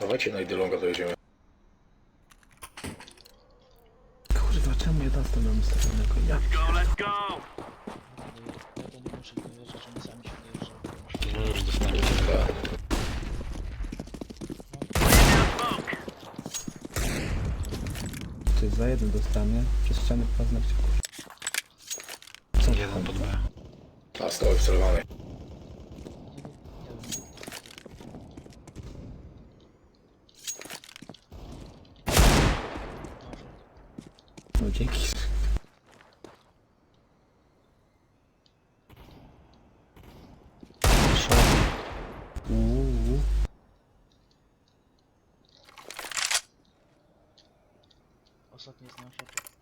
Dawajcie na Idylonga dojedziemy. Kurwa, czemu ja dostał mam ustawionego? Ja nie muszę dojeżdżać, oni sami się dojeżdżają. No już dostanie. Tak. czy za jeden dostanie? Przez ścianę paznokcie kurwa. Co Jeden pod B. A stoły wcelowany. No dzięki. Uuu. Ostatni szopie.